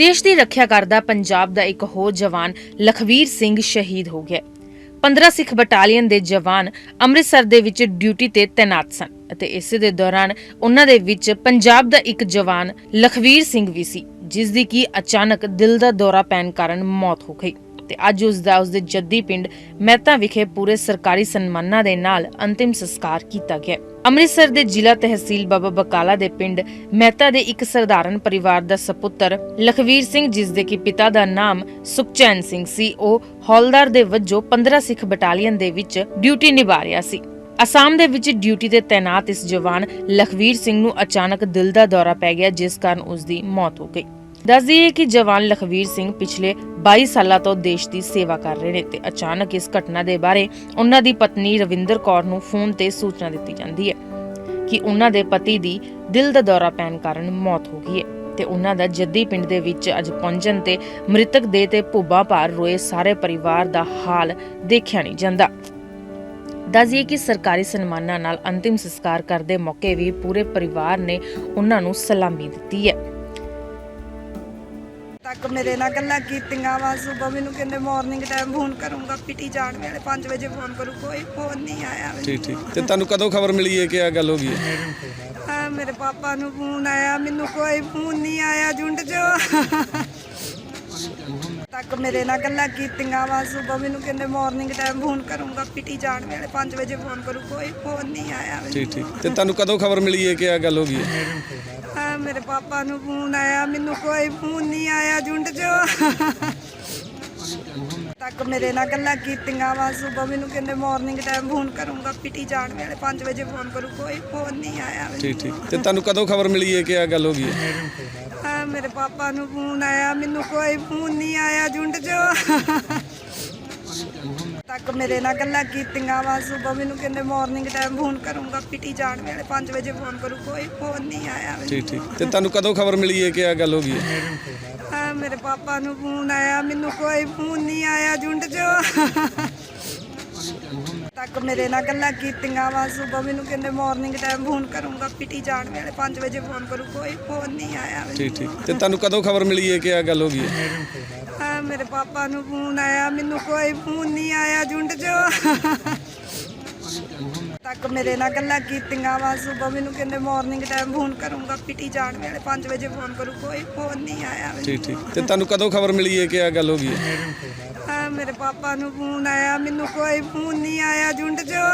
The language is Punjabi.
ਦੇਸ਼ ਦੀ ਰੱਖਿਆ ਕਰਦਾ ਪੰਜਾਬ ਦਾ ਇੱਕ ਹੋਰ ਜਵਾਨ ਲਖਵੀਰ ਸਿੰਘ ਸ਼ਹੀਦ ਹੋ ਗਿਆ। 15 ਸਿੱਖ ਬਟਾਲੀਅਨ ਦੇ ਜਵਾਨ ਅੰਮ੍ਰਿਤਸਰ ਦੇ ਵਿੱਚ ਡਿਊਟੀ ਤੇ ਤੈਨਾਤ ਸਨ ਅਤੇ ਇਸੇ ਦੇ ਦੌਰਾਨ ਉਹਨਾਂ ਦੇ ਵਿੱਚ ਪੰਜਾਬ ਦਾ ਇੱਕ ਜਵਾਨ ਲਖਵੀਰ ਸਿੰਘ ਵੀ ਸੀ, ਜਿਸ ਦੀ ਕੀ ਅਚਾਨਕ ਦਿਲ ਦਾ ਦੌਰਾ ਪੈਣ ਕਾਰਨ ਮੌਤ ਹੋ ਗਈ। ਤੇ ਅੱਜ ਉਸ ਦਾ ਉਸਦੇ ਜੱਦੀ ਪਿੰਡ ਮਹਿਤਾ ਵਿਖੇ ਪੂਰੇ ਸਰਕਾਰੀ ਸਨਮਾਨਾਂ ਦੇ ਨਾਲ ਅੰਤਿਮ ਸੰਸਕਾਰ ਕੀਤਾ ਗਿਆ। ਅੰਮ੍ਰਿਤਸਰ ਦੇ ਜ਼ਿਲ੍ਹਾ ਤਹਿਸੀਲ ਬਾਬਾ ਬਕਾਲਾ ਦੇ ਪਿੰਡ ਮਹਿਤਾ ਦੇ ਇੱਕ ਸਧਾਰਨ ਪਰਿਵਾਰ ਦਾ ਸਪੁੱਤਰ ਲਖਵੀਰ ਸਿੰਘ, ਜਿਸ ਦੇ ਕਿ ਪਿਤਾ ਦਾ ਨਾਮ ਸੁਖਚੈਨ ਸਿੰਘ ਸੀ, ਉਹ ਹੌਲਦਾਰ ਦੇ ਵਜੋਂ 15 ਸਿੱਖ ਬਟਾਲੀਅਨ ਦੇ ਵਿੱਚ ਡਿਊਟੀ ਨਿਭਾ ਰਿਹਾ ਸੀ। ਅਸਾਮ ਦੇ ਵਿੱਚ ਡਿਊਟੀ ਤੇ ਤੈਨਾਤ ਇਸ ਜਵਾਨ ਲਖਵੀਰ ਸਿੰਘ ਨੂੰ ਅਚਾਨਕ ਦਿਲ ਦਾ ਦੌਰਾ ਪੈ ਗਿਆ, ਜਿਸ ਕਾਰਨ ਉਸ ਦੀ ਮੌਤ ਹੋ ਗਈ। ਦੱਸ ਦਈਏ ਕਿ ਜਵਾਨ ਲਖਵੀਰ ਸਿੰਘ ਪਿਛਲੇ 22 ਸਾਲਾਂ ਤੋਂ ਦੇਸ਼ ਦੀ ਸੇਵਾ ਕਰ ਰਹੇ ਨੇ ਤੇ ਅਚਾਨਕ ਇਸ ਘਟਨਾ ਦੇ ਬਾਰੇ ਉਹਨਾਂ ਦੀ ਪਤਨੀ ਰਵਿੰਦਰ ਕੌਰ ਨੂੰ ਫੋਨ ਤੇ ਸੂਚਨਾ ਦਿੱਤੀ ਜਾਂਦੀ ਹੈ ਕਿ ਉਹਨਾਂ ਦੇ ਪਤੀ ਦੀ ਦਿਲ ਦਾ ਦੌਰਾ ਪੈਣ ਕਾਰਨ ਮੌਤ ਹੋ ਗਈ ਹੈ ਤੇ ਉਹਨਾਂ ਦਾ ਜੱਦੀ ਪਿੰਡ ਦੇ ਵਿੱਚ ਅੱਜ ਪਹੁੰਚਣ ਤੇ ਮ੍ਰਿਤਕ ਦੇ ਤੇ ਭੁੱਬਾ ਭਾਰ ਰੋਏ ਸਾਰੇ ਪਰਿਵਾਰ ਦਾ ਹਾਲ ਦੇਖਿਆ ਨਹੀਂ ਜਾਂਦਾ। ਦੱਸਈਏ ਕਿ ਸਰਕਾਰੀ ਸਨਮਾਨਾਂ ਨਾਲ ਅੰਤਿਮ ਸੰਸਕਾਰ ਕਰਦੇ ਮੌਕੇ ਵੀ ਪੂਰੇ ਪਰਿਵਾਰ ਨੇ ਉਹਨਾਂ ਨੂੰ ਸਲਾਮੀ ਦਿੱਤੀ ਹੈ। ਤੱਕ ਮੇਰੇ ਨਾਲ ਗੱਲਾਂ ਕੀਤੀਆਂ ਵਾ ਸਵੇਰ ਮੈਨੂੰ ਕਹਿੰਦੇ ਮਾਰਨਿੰਗ ਟਾਈਮ ਫੋਨ ਕਰੂੰਗਾ ਪੀਟੀ ਜਾਣ ਵੇਲੇ 5 ਵਜੇ ਫੋਨ ਕਰੂ ਕੋਈ ਫੋਨ ਨਹੀਂ ਆਇਆ। ਠੀਕ ਠੀਕ। ਤੇ ਤੁਹਾਨੂੰ ਕਦੋਂ ਖਬਰ ਮਿਲੀ ਹੈ ਕਿ ਆ ਗੱਲ ਹੋ ਗਈ ਹੈ? ਹਾਂ ਮੇਰੇ ਪਾਪਾ ਨੂੰ ਫੋਨ ਆਇਆ ਮੈਨੂੰ ਕੋਈ ਫੋਨ ਨਹੀਂ ਆਇਆ ਜੁੰਡ ਜੋ ਤੱਕ ਮੇਰੇ ਨਾਲ ਗੱਲਾਂ ਕੀਤੀਆਂ ਵਾ ਸਵੇਰ ਮੈਨੂੰ ਕਹਿੰਦੇ ਮਾਰਨਿੰਗ ਟਾਈਮ ਫੋਨ ਕਰੂੰਗਾ ਪੀਟੀ ਜਾਣ ਵੇਲੇ 5 ਵਜੇ ਫੋਨ ਕਰੂ ਕੋਈ ਫੋਨ ਨਹੀਂ ਆਇਆ ਮੈਨੂੰ। ਠੀਕ ਠੀਕ। ਤੇ ਤੁਹਾਨੂੰ ਕਦੋਂ ਖਬਰ ਮਿਲੀ ਹੈ ਕਿ ਆ ਗੱਲ ਹੋ ਗਈ ਹੈ? ਮੇਰੇ ਪਾਪਾ ਨੂੰ ਫੋਨ ਆਇਆ ਮੈਨੂੰ ਕੋਈ ਫੋਨ ਨਹੀਂ ਆਇਆ ਜੁੰਡ ਜੋ ਤੱਕ ਮੇਰੇ ਨਾਲ ਗੱਲਾਂ ਕੀਤੀਆਂ ਵਾ ਸਵੇਰ ਮੈਨੂੰ ਕਹਿੰਦੇ ਮਾਰਨਿੰਗ ਟਾਈਮ ਫੋਨ ਕਰੂੰਗਾ ਪੀਟੀ ਜਾਣ ਵੇਲੇ 5 ਵਜੇ ਫੋਨ ਕਰੂ ਕੋਈ ਫੋਨ ਨਹੀਂ ਆਇਆ। ਠੀਕ ਠੀਕ। ਤੇ ਤੁਹਾਨੂੰ ਕਦੋਂ ਖਬਰ ਮਿਲੀ ਹੈ ਕਿ ਆ ਗੱਲ ਹੋ ਗਈ ਹੈ? ਹਾਂ ਮੇਰੇ ਪਾਪਾ ਨੂੰ ਫੋਨ ਆਇਆ ਮੈਨੂੰ ਕੋਈ ਫੋਨ ਨਹੀਂ ਆਇਆ ਜੁੰਡ ਜੋ ਤੱਕ ਮੇਰੇ ਨਾਲ ਗੱਲਾਂ ਕੀਤੀਆਂ ਵਾ ਸਵੇਰ ਮੈਨੂੰ ਕਹਿੰਦੇ ਮਾਰਨਿੰਗ ਟਾਈਮ ਫੋਨ ਕਰੂੰਗਾ ਪੀਟੀ ਜਾਣ ਵੇਲੇ 5 ਵਜੇ ਫੋਨ ਕਰੂ ਕੋਈ ਫੋਨ ਨਹੀਂ ਆਇਆ ਮੈਨੂੰ। ਠੀਕ। ਠੀਕ ਤੇ ਤੁਹਾਨੂੰ ਕਦੋਂ ਖਬਰ ਮਿਲੀ ਹੈ ਕਿ ਆ ਗੱਲ ਹੋ ਗਈ ਹੈ? ਹਾਂ ਮੇਰੇ ਪਾਪਾ ਨੂੰ ਫੋਨ ਆਇਆ ਮੈਨੂੰ ਕੋਈ ਫੋਨ ਨਹੀਂ ਆਇਆ ਜੁੰਡ ਜੋ ਤੱਕ ਮੇਰੇ ਨਾਲ ਗੱਲਾਂ ਕੀਤੀਆਂ ਵਾ ਸਵੇਰ ਮੈਨੂੰ ਕਹਿੰਦੇ ਮਾਰਨਿੰਗ ਟਾਈਮ ਫੋਨ ਕਰੂੰਗਾ ਪੀਟੀ ਜਾਣ ਵੇਲੇ 5 ਵਜੇ ਫੋਨ ਕਰੂ ਕੋਈ ਫੋਨ ਨਹੀਂ ਆਇਆ ਮੈਨੂੰ। ਠੀਕ ਠੀਕ। ਤੇ ਤੁਹਾਨੂੰ ਕਦੋਂ ਖਬਰ ਮਿਲੀ ਹੈ ਕਿ ਆ ਗੱਲ ਹੋ ਗਈ ਹੈ? ਹਾਂ ਮੇਰੇ ਪਾਪਾ ਨੂੰ ਫੋਨ ਆਇਆ ਮੈਨੂੰ ਕੋਈ ਫੋਨ ਨਹੀਂ ਆਇਆ ਜੁੰਡ ਜੋ ਤੱਕ ਮੇਰੇ ਨਾਲ ਗੱਲਾਂ ਕੀਤੀਆਂ ਵਾ ਸਵੇਰ ਮੈਨੂੰ ਕਹਿੰਦੇ ਮਾਰਨਿੰਗ ਟਾਈਮ ਫੋਨ ਕਰੂੰਗਾ ਪੀਟੀ ਜਾਣ ਵੇਲੇ 5 ਵਜੇ ਫੋਨ ਕਰੂ ਕੋਈ ਫੋਨ ਨਹੀਂ ਆਇਆ। ਠੀਕ ਠੀਕ। ਤੇ ਤੁਹਾਨੂੰ ਕਦੋਂ ਖਬਰ ਮਿਲੀ ਹੈ ਕਿ ਆ ਗੱਲ ਹੋ ਗਈ ਹੈ? ਹਾਂ ਮੇਰੇ ਪਾਪਾ ਨੂੰ ਫੋਨ ਆਇਆ ਮੈਨੂੰ ਕੋਈ ਫੋਨ ਨਹੀਂ ਆਇਆ ਜੁੰਡ ਜੋ